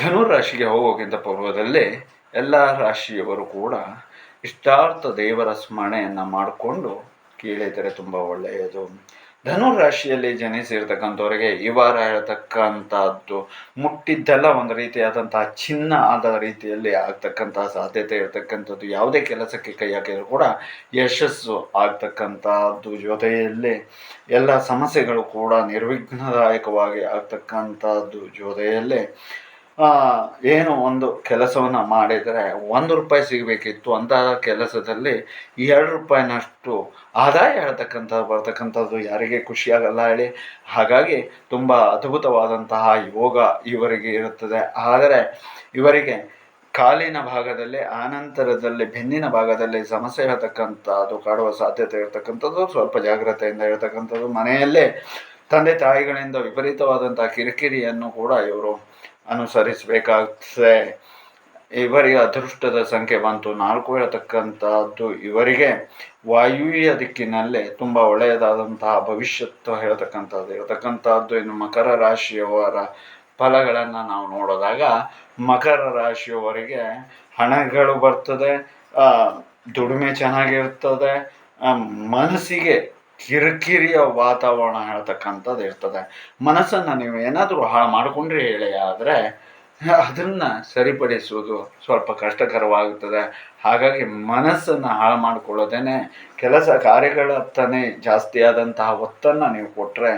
ಧನುರಾಶಿಗೆ ಹೋಗೋಕ್ಕಿಂತ ಪೂರ್ವದಲ್ಲೇ ಎಲ್ಲ ರಾಶಿಯವರು ಕೂಡ ಇಷ್ಟಾರ್ಥ ದೇವರ ಸ್ಮರಣೆಯನ್ನು ಮಾಡಿಕೊಂಡು ಕೇಳಿದರೆ ತುಂಬ ಒಳ್ಳೆಯದು. ಧನುರಾಶಿಯಲ್ಲಿ ಜನಿಸಿರ್ತಕ್ಕಂಥವ್ರಿಗೆ ಈ ವಾರ ಹೇಳ್ತಕ್ಕಂಥದ್ದು ಮುಟ್ಟಿದ್ದೆಲ್ಲ ಒಂದು ರೀತಿಯಾದಂತಹ ಚಿನ್ನ ಆದ ರೀತಿಯಲ್ಲಿ ಆಗ್ತಕ್ಕಂತಹ ಸಾಧ್ಯತೆ ಇರತಕ್ಕಂಥದ್ದು, ಯಾವುದೇ ಕೆಲಸಕ್ಕೆ ಕೈ ಹಾಕಿದರೂ ಕೂಡ ಯಶಸ್ಸು ಆಗ್ತಕ್ಕಂಥದ್ದು. ಜೊತೆಯಲ್ಲಿ ಎಲ್ಲ ಸಮಸ್ಯೆಗಳು ಕೂಡ ನಿರ್ವಿಘ್ನದಾಯಕವಾಗಿ ಆಗ್ತಕ್ಕಂಥದ್ದು. ಜೊತೆಯಲ್ಲಿ ಏನು ಒಂದು ಕೆಲಸವನ್ನು ಮಾಡಿದರೆ ಒಂದು ರೂಪಾಯಿ ಸಿಗಬೇಕಿತ್ತು ಅಂತಹ ಕೆಲಸದಲ್ಲಿ ಎರಡು ರೂಪಾಯಿನಷ್ಟು ಆದಾಯ ಹೇಳ್ತಕ್ಕಂಥದ್ದು, ಬರ್ತಕ್ಕಂಥದ್ದು ಯಾರಿಗೆ ಖುಷಿಯಾಗಲ್ಲ ಹೇಳಿ. ಹಾಗಾಗಿ ತುಂಬ ಅದ್ಭುತವಾದಂತಹ ಯೋಗ ಇವರಿಗೆ ಇರುತ್ತದೆ. ಆದರೆ ಇವರಿಗೆ ಕಾಲಿನ ಭಾಗದಲ್ಲಿ, ಆನಂತರದಲ್ಲಿ, ಬೆನ್ನಿನ ಭಾಗದಲ್ಲಿ ಸಮಸ್ಯೆ ಹೇಳ್ತಕ್ಕಂಥದ್ದು ಕಾಡುವ ಸಾಧ್ಯತೆ ಇರತಕ್ಕಂಥದ್ದು, ಸ್ವಲ್ಪ ಜಾಗ್ರತೆಯಿಂದ ಇರತಕ್ಕಂಥದ್ದು ಮನೆಯಲ್ಲೇ ತಂದೆ ತಾಯಿಗಳಿಂದ ವಿಪರೀತವಾದಂಥ ಕಿರಿಕಿರಿಯನ್ನು ಕೂಡ ಇವರು ಅನುಸರಿಸಬೇಕಾಗ್ತದೆ. ಇವರಿಗೆ ಅದೃಷ್ಟದ ಸಂಖ್ಯೆ ಬಂತು. ನಾಲ್ಕು ಹೇಳ್ತಕ್ಕಂಥದ್ದು ಇವರಿಗೆ ವಾಯುವ್ಯ ದಿಕ್ಕಿನಲ್ಲೇ ತುಂಬ ಒಳ್ಳೆಯದಾದಂತಹ ಭವಿಷ್ಯತ್ತು ಹೇಳ್ತಕ್ಕಂಥದ್ದು. ಇರತಕ್ಕಂಥದ್ದು ಇನ್ನು ಮಕರ ರಾಶಿಯವರ ಫಲಗಳನ್ನು ನಾವು ನೋಡಿದಾಗ ಮಕರ ರಾಶಿಯವರಿಗೆ ಹಣಗಳು ಬರ್ತದೆ ದುಡಿಮೆ ಚೆನ್ನಾಗಿರ್ತದೆ ಮನಸ್ಸಿಗೆ ಕಿರಿಕಿರಿಯ ವಾತಾವರಣ ಹೇಳ್ತಕ್ಕಂಥದ್ದು ಇರ್ತದೆ. ಮನಸ್ಸನ್ನು ನೀವು ಏನಾದರೂ ಹಾಳು ಮಾಡಿಕೊಂಡ್ರೆ ಹೇಳಿ ಆದರೆ, ಅದನ್ನು ಸರಿಪಡಿಸುವುದು ಸ್ವಲ್ಪ ಕಷ್ಟಕರವಾಗುತ್ತದೆ ಹಾಗಾಗಿ ಮನಸ್ಸನ್ನು ಹಾಳು ಮಾಡಿಕೊಳ್ಳೋದೇನೆ ಕೆಲಸ ಕಾರ್ಯಗಳತ್ತನೇ ಜಾಸ್ತಿ ಆದಂತಹ ಒತ್ತನ್ನು ನೀವು ಕೊಟ್ಟರೆ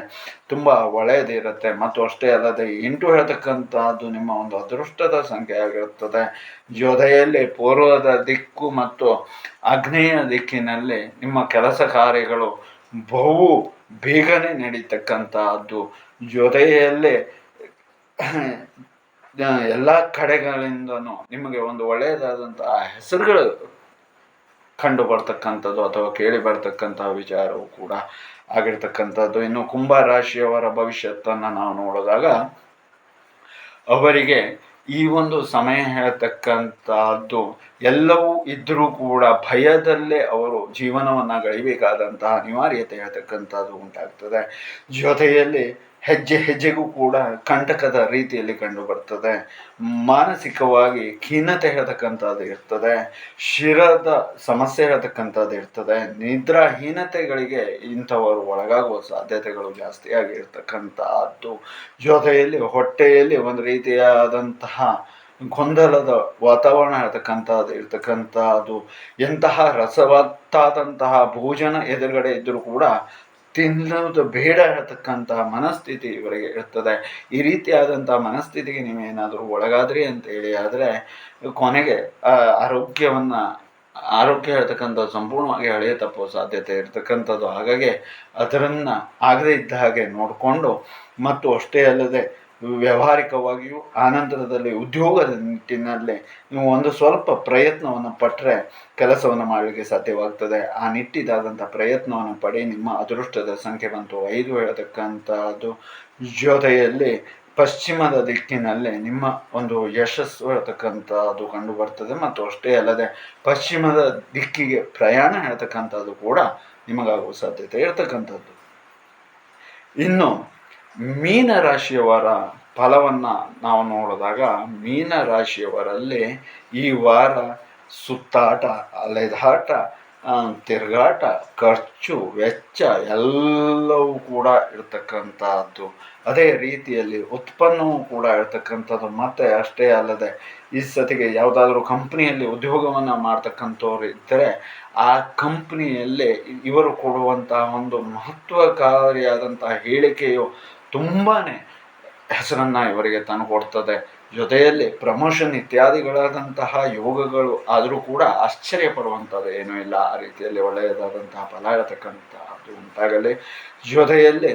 ತುಂಬ ಒಳ್ಳೆಯದಿರುತ್ತೆ. ಮತ್ತು ಅಷ್ಟೇ ಅಲ್ಲದೆ ಎಂಟು ಹೇಳ್ತಕ್ಕಂಥದ್ದು ನಿಮ್ಮ ಒಂದು ಅದೃಷ್ಟದ ಸಂಖ್ಯೆಯಾಗಿರುತ್ತದೆ ಜೊತೆಯಲ್ಲಿ ಪೂರ್ವದ ದಿಕ್ಕು ಮತ್ತು ಆಗ್ನೇಯ ದಿಕ್ಕಿನಲ್ಲಿ ನಿಮ್ಮ ಕೆಲಸ ಕಾರ್ಯಗಳು ಬಹು ಬೇಗನೆ ನಡೀತಕ್ಕಂತಹದ್ದು. ಜೊತೆಯಲ್ಲೇ ಎಲ್ಲ ಕಡೆಗಳಿಂದನೂ ನಿಮಗೆ ಒಂದು ಒಳ್ಳೆಯದಾದಂತಹ ಹೆಸರುಗಳು ಕಂಡು ಬರ್ತಕ್ಕಂಥದ್ದು ಅಥವಾ ಕೇಳಿ ಬರ್ತಕ್ಕಂತಹ ವಿಚಾರವು ಕೂಡ ಆಗಿರ್ತಕ್ಕಂಥದ್ದು. ಇನ್ನು ಕುಂಭ ರಾಶಿಯವರ ಭವಿಷ್ಯತ್ತನ್ನು ನಾವು ನೋಡಿದಾಗ, ಅವರಿಗೆ ಈ ಒಂದು ಸಮಯ ಹೇಳ್ತಕ್ಕಂಥದ್ದು ಎಲ್ಲವೂ ಇದ್ದರೂ ಕೂಡ ಭಯದಲ್ಲೇ ಅವರು ಜೀವನವನ್ನು ಗಳಿಬೇಕಾದಂತಹ ಅನಿವಾರ್ಯತೆ ಹೇಳ್ತಕ್ಕಂಥದ್ದು ಉಂಟಾಗ್ತದೆ. ಜೊತೆಯಲ್ಲಿ ಹೆಜ್ಜೆ ಹೆಜ್ಜೆಗೂ ಕೂಡ ಕಂಟಕದ ರೀತಿಯಲ್ಲಿ ಕಂಡು ಬರ್ತದೆ. ಮಾನಸಿಕವಾಗಿ ಖಿನ್ನತೆ ಹೇಳ್ತಕ್ಕಂಥದ್ದು ಇರ್ತದೆ. ಶಿರದ ಸಮಸ್ಯೆ ಹೇಳ್ತಕ್ಕಂಥದ್ದು ಇರ್ತದೆ. ನಿದ್ರಾಹೀನತೆಗಳಿಗೆ ಇಂಥವರು ಒಳಗಾಗುವ ಸಾಧ್ಯತೆಗಳು ಜಾಸ್ತಿಯಾಗಿ ಇರ್ತಕ್ಕಂಥದ್ದು. ಜೊತೆಯಲ್ಲಿ ಹೊಟ್ಟೆಯಲ್ಲಿ ಒಂದು ರೀತಿಯಾದಂತಹ ಗೊಂದಲದ ವಾತಾವರಣ ಇರತಕ್ಕಂಥದ್ದು ಇರ್ತಕ್ಕಂಥದ್ದು. ಎಂತಹ ರಸವತ್ತಾದಂತಹ ಭೋಜನ ಎದುರುಗಡೆ ಇದ್ದರೂ ಕೂಡ ತಿನ್ನೋದು ಬೇಡ ಇರತಕ್ಕಂಥ ಮನಸ್ಥಿತಿ ಇವರಿಗೆ ಇರ್ತದೆ. ಈ ರೀತಿಯಾದಂತಹ ಮನಸ್ಥಿತಿಗೆ ನೀವೇನಾದರೂ ಒಳಗಾದ್ರಿ ಅಂತ ಹೇಳಿ ಆದರೆ, ಕೊನೆಗೆ ಆರೋಗ್ಯವನ್ನು, ಆರೋಗ್ಯ ಇರತಕ್ಕಂಥ ಸಂಪೂರ್ಣವಾಗಿ ಹಳೆಯ ತಪ್ಪೋ ಸಾಧ್ಯತೆ ಇರತಕ್ಕಂಥದ್ದು. ಹಾಗಾಗಿ ಅದರನ್ನ ಆಗದೇ ಇದ್ದ ಹಾಗೆ ನೋಡಿಕೊಂಡು, ಮತ್ತು ಅಷ್ಟೇ ಅಲ್ಲದೆ ವ್ಯಾವಹಾರಿಕವಾಗಿಯೂ ಆನಂತರದಲ್ಲಿ ಉದ್ಯೋಗದ ನಿಟ್ಟಿನಲ್ಲಿ ನೀವು ಒಂದು ಸ್ವಲ್ಪ ಪ್ರಯತ್ನವನ್ನು ಪಟ್ಟರೆ ಕೆಲಸವನ್ನು ಮಾಡಲಿಕ್ಕೆ ಸಾಧ್ಯವಾಗ್ತದೆ. ಆ ನಿಟ್ಟಿದಾದಂಥ ಪ್ರಯತ್ನವನ್ನು ಪಡಿ, ನಿಮ್ಮ ಅದೃಷ್ಟದ ಸಂಖ್ಯೆ ಬಂತು. ಐದು ಹೇಳತಕ್ಕಂಥದ್ದು ಜೊತೆಯಲ್ಲಿ ಪಶ್ಚಿಮದ ದಿಕ್ಕಿನಲ್ಲಿ ನಿಮ್ಮ ಒಂದು ಯಶಸ್ಸು ಹೇಳ್ತಕ್ಕಂಥದ್ದು ಕಂಡು ಬರ್ತದೆ ಮತ್ತು ಅಷ್ಟೇ ಅಲ್ಲದೆ ಪಶ್ಚಿಮದ ದಿಕ್ಕಿಗೆ ಪ್ರಯಾಣ ಹೇಳ್ತಕ್ಕಂಥದ್ದು ಕೂಡ ನಿಮಗಾಗುವ ಸಾಧ್ಯತೆ ಇರ್ತಕ್ಕಂಥದ್ದು. ಇನ್ನು ಮೀನ ರಾಶಿಯವರ ಫಲವನ್ನು ನಾವು ನೋಡಿದಾಗ ಮೀನ ರಾಶಿಯವರಲ್ಲಿ ಈ ವಾರ ಸುತ್ತಾಟ, ಅಲೆದಾಟ ತಿರುಗಾಟ, ಖರ್ಚು, ವೆಚ್ಚ ಎಲ್ಲವೂ ಕೂಡ ಇರ್ತಕ್ಕಂಥದ್ದು ಅದೇ ರೀತಿಯಲ್ಲಿ ಉತ್ಪನ್ನವೂ ಕೂಡ ಇರ್ತಕ್ಕಂಥದ್ದು. ಮತ್ತೆ ಅಷ್ಟೇ ಅಲ್ಲದೆ, ಈ ಸತಿಗೆ ಯಾವುದಾದ್ರೂ ಕಂಪ್ನಿಯಲ್ಲಿ ಉದ್ಯೋಗವನ್ನು ಮಾಡ್ತಕ್ಕಂಥವ್ರು ಇದ್ದರೆ ಆ ಕಂಪ್ನಿಯಲ್ಲಿ ಇವರು ಕೊಡುವಂತಹ ಒಂದು ಮಹತ್ವಕಾರಿಯಾದಂತಹ ಹೇಳಿಕೆಯು ತುಂಬಾ ಹೆಸರನ್ನು ಇವರಿಗೆ ತಂದು ಕೊಡ್ತದೆ. ಜೊತೆಯಲ್ಲಿ ಪ್ರಮೋಷನ್ ಇತ್ಯಾದಿಗಳಾದಂತಹ ಯೋಗಗಳು ಆದರೂ ಕೂಡ ಆಶ್ಚರ್ಯ ಪಡುವಂಥದ್ದು ಏನೂ ಇಲ್ಲ. ಆ ರೀತಿಯಲ್ಲಿ ಒಳ್ಳೆಯದಾದಂತಹ ಫಲ ಇರತಕ್ಕಂಥದ್ದು ಉಂಟಾಗಲಿ. ಜೊತೆಯಲ್ಲಿ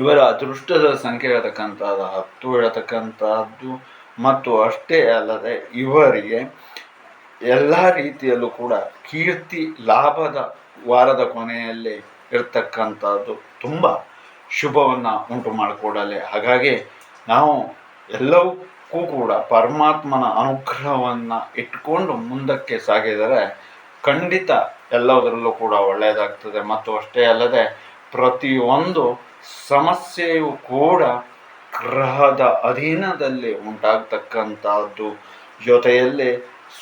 ಇವರ ಅದೃಷ್ಟದ ಸಂಖ್ಯೆ ಇರತಕ್ಕಂಥದ್ದು, ಹತ್ತು ಇರತಕ್ಕಂಥದ್ದು ಮತ್ತು ಅಷ್ಟೇ ಅಲ್ಲದೆ ಇವರಿಗೆ ಎಲ್ಲ ರೀತಿಯಲ್ಲೂ ಕೂಡ ಕೀರ್ತಿ, ಲಾಭದ ವಾರದ ಕೊನೆಯಲ್ಲಿ ಇರ್ತಕ್ಕಂಥದ್ದು ತುಂಬ ಶುಭವನ್ನು ಉಂಟು ಮಾಡಿಕೊಡಲಿ. ಹಾಗಾಗಿ ನಾವು ಎಲ್ಲವಕ್ಕೂ ಕೂಡ ಪರಮಾತ್ಮನ ಅನುಗ್ರಹವನ್ನು ಇಟ್ಕೊಂಡು ಮುಂದಕ್ಕೆ ಸಾಗಿದರೆ ಖಂಡಿತ ಎಲ್ಲದರಲ್ಲೂ ಕೂಡ ಒಳ್ಳೆಯದಾಗ್ತದೆ. ಮತ್ತು ಅಷ್ಟೇ ಅಲ್ಲದೆ ಪ್ರತಿಯೊಂದು ಸಮಸ್ಯೆಯು ಕೂಡ ಗ್ರಹದ ಅಧೀನದಲ್ಲಿ ಉಂಟಾಗ್ತಕ್ಕಂಥದ್ದು. ಜೊತೆಯಲ್ಲಿ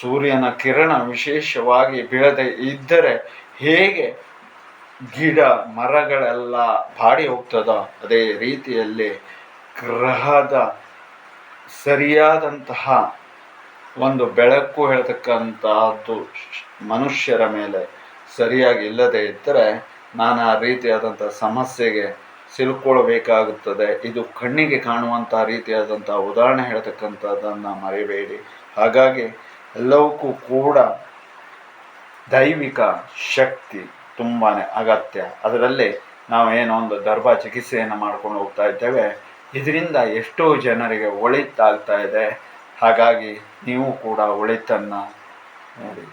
ಸೂರ್ಯನ ಕಿರಣ ವಿಶೇಷವಾಗಿ ಬೀಳದೆ ಇದ್ದರೆ ಹೇಗೆ ಗಿಡ, ಮರಗಳೆಲ್ಲ ಬಾಡಿ ಹೋಗ್ತದೋ ಅದೇ ರೀತಿಯಲ್ಲಿ ಗ್ರಹದ ಸರಿಯಾದಂತಹ ಒಂದು ಬೆಳಕು ಹೇಳ್ತಕ್ಕಂತಹದ್ದು ಮನುಷ್ಯರ ಮೇಲೆ ಸರಿಯಾಗಿ ಇಲ್ಲದೆ ಇದ್ದರೆ ನಾನಾ ರೀತಿಯಾದಂಥ ಸಮಸ್ಯೆಗೆ ಸಿಲುಕೊಳ್ಬೇಕಾಗುತ್ತದೆ. ಇದು ಕಣ್ಣಿಗೆ ಕಾಣುವಂಥ ರೀತಿಯಾದಂಥ ಉದಾಹರಣೆ ಹೇಳ್ತಕ್ಕಂಥದ್ದನ್ನು ಮರಿಬೇಡಿ. ಹಾಗಾಗಿ ಎಲ್ಲವಕ್ಕೂ ಕೂಡ ದೈವಿಕ ಶಕ್ತಿ ತುಂಬಾ ಅಗತ್ಯ. ಅದರಲ್ಲಿ ನಾವು ಏನೋ ಒಂದು ದರ್ಭ ಚಿಕಿತ್ಸೆಯನ್ನು ಮಾಡ್ಕೊಂಡು ಹೋಗ್ತಾ ಇದ್ದೇವೆ. ಇದರಿಂದ ಎಷ್ಟೋ ಜನರಿಗೆ ಒಳಿತಾಗ್ತಾ ಇದೆ. ಹಾಗಾಗಿ ನೀವು ಕೂಡ ಒಳಿತನ್ನು ನೋಡಿ.